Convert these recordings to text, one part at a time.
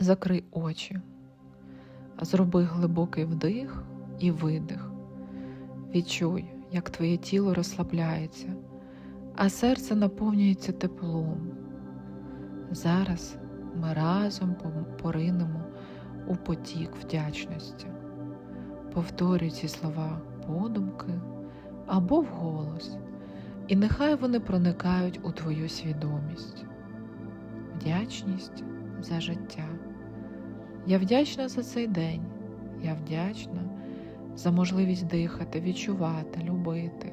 Закрий очі, зроби глибокий вдих і видих. Відчуй, як твоє тіло розслабляється, а серце наповнюється теплом. Зараз ми разом поринемо у потік вдячності. Повторюй ці слова подумки або вголос, і нехай вони проникають у твою свідомість. Вдячність за життя. Я вдячна за цей день. Я вдячна за можливість дихати, відчувати, любити.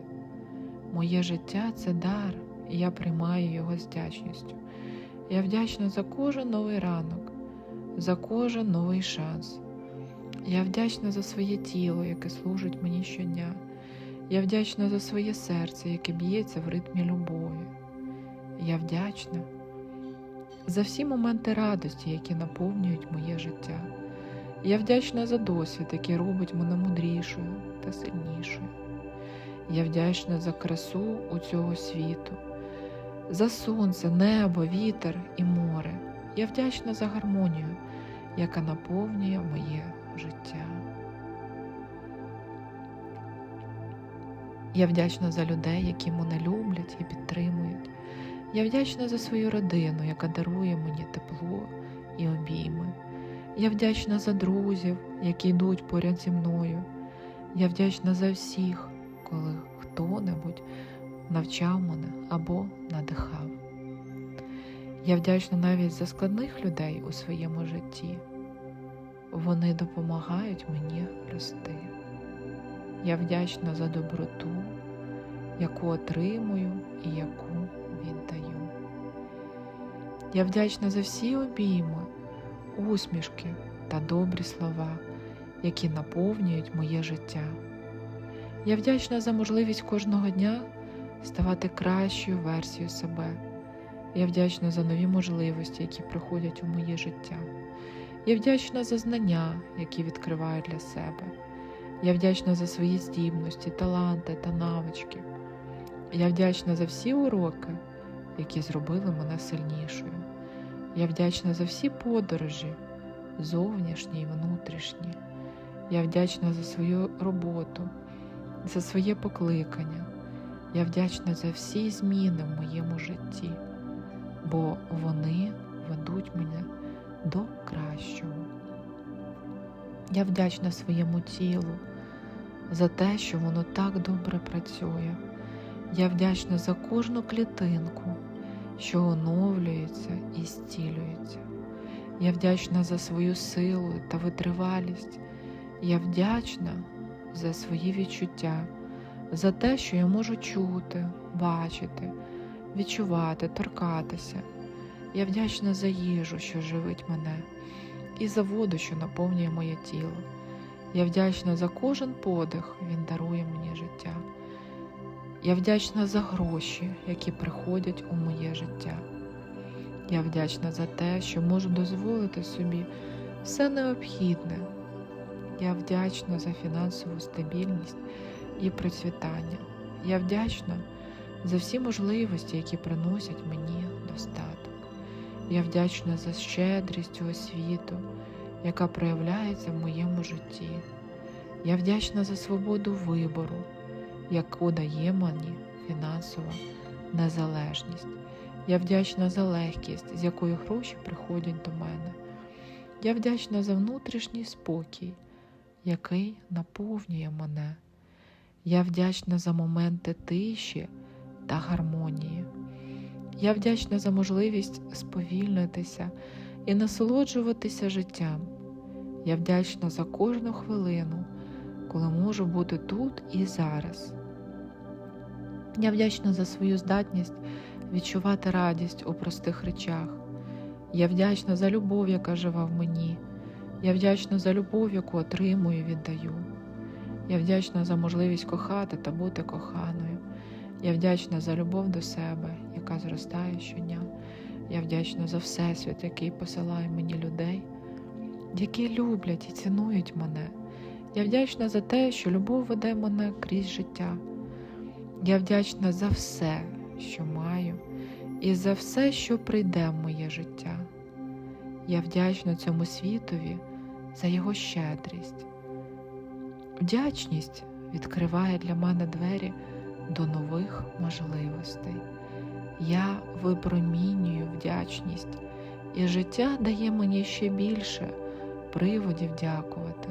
Моє життя це дар, і я приймаю його з вдячністю. Я вдячна за кожен новий ранок, за кожен новий шанс. Я вдячна за своє тіло, яке служить мені щодня. Я вдячна за своє серце, яке б'ється в ритмі любові. Я вдячна за всі моменти радості, які наповнюють моє життя. Я вдячна за досвід, який робить мене мудрішою та сильнішою. Я вдячна за красу у цього світу, за сонце, небо, вітер і море. Я вдячна за гармонію, яка наповнює моє життя. Я вдячна за людей, які мене люблять і підтримують. Я вдячна за свою родину, яка дарує мені тепло і обійми. Я вдячна за друзів, які йдуть поряд зі мною. Я вдячна за всіх, коли хто-небудь навчав мене або надихав. Я вдячна навіть за складних людей у своєму житті. Вони допомагають мені рости. Я вдячна за доброту, яку отримую і яку віддаю. Я вдячна за всі обійми, усмішки та добрі слова, які наповнюють моє життя. Я вдячна за можливість кожного дня ставати кращою версією себе. Я вдячна за нові можливості, які приходять у моє життя. Я вдячна за знання, які відкриваю для себе. Я вдячна за свої здібності, таланти та навички. Я вдячна за всі уроки, які зробили мене сильнішою. Я вдячна за всі подорожі, зовнішні і внутрішні. Я вдячна за свою роботу, за своє покликання. Я вдячна за всі зміни в моєму житті, бо вони ведуть мене до кращого. Я вдячна своєму тілу за те, що воно так добре працює. Я вдячна за кожну клітинку, що оновлюється і зцілюється. Я вдячна за свою силу та витривалість. Я вдячна за свої відчуття, за те, що я можу чути, бачити, відчувати, торкатися. Я вдячна за їжу, що живить мене, і за воду, що наповнює моє тіло. Я вдячна за кожен подих, він дарує мені життя. Я вдячна за гроші, які приходять у моє життя. Я вдячна за те, що можу дозволити собі все необхідне. Я вдячна за фінансову стабільність і процвітання. Я вдячна за всі можливості, які приносять мені достаток. Я вдячна за щедрість цього світу, яка проявляється в моєму житті. Я вдячна за свободу вибору, яку дає мені фінансова незалежність. Я вдячна за легкість, з якою гроші приходять до мене. Я вдячна за внутрішній спокій, який наповнює мене. Я вдячна за моменти тиші та гармонії. Я вдячна за можливість сповільнитися і насолоджуватися життям. Я вдячна за кожну хвилину, коли можу бути тут і зараз. Я вдячна за свою здатність відчувати радість у простих речах. Я вдячна за любов, яка жива в мені. Я вдячна за любов, яку отримую і віддаю. Я вдячна за можливість кохати та бути коханою. Я вдячна за любов до себе, яка зростає щодня. Я вдячна за Всесвіт, який посилає мені людей, які люблять і цінують мене. Я вдячна за те, що любов веде мене крізь життя. Я вдячна за все, що маю, і за все, що прийде в моє життя. Я вдячна цьому світові за його щедрість. Вдячність відкриває для мене двері до нових можливостей. Я випромінюю вдячність, і життя дає мені ще більше приводів дякувати.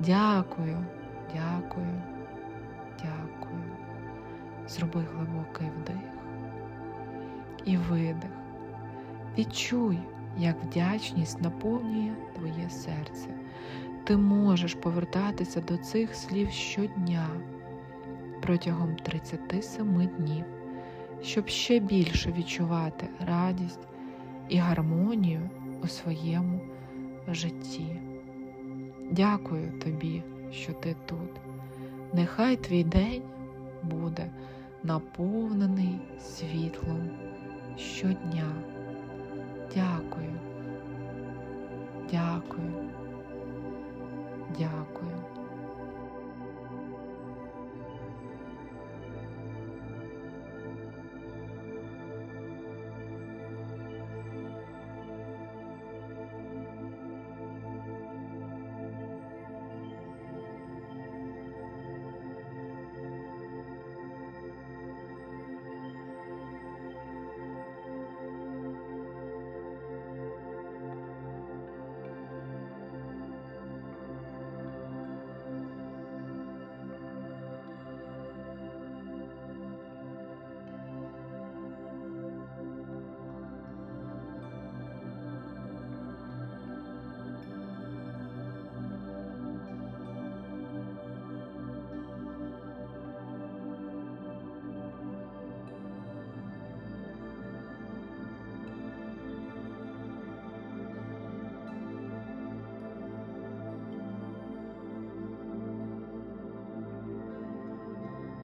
Дякую, дякую. Зроби глибокий вдих і видих. Відчуй, як вдячність наповнює твоє серце. Ти можеш повертатися до цих слів щодня протягом 37 днів, щоб ще більше відчувати радість і гармонію у своєму житті. Дякую тобі, що ти тут. Нехай твій день буде наповнений світлом щодня. Дякую, дякую, дякую.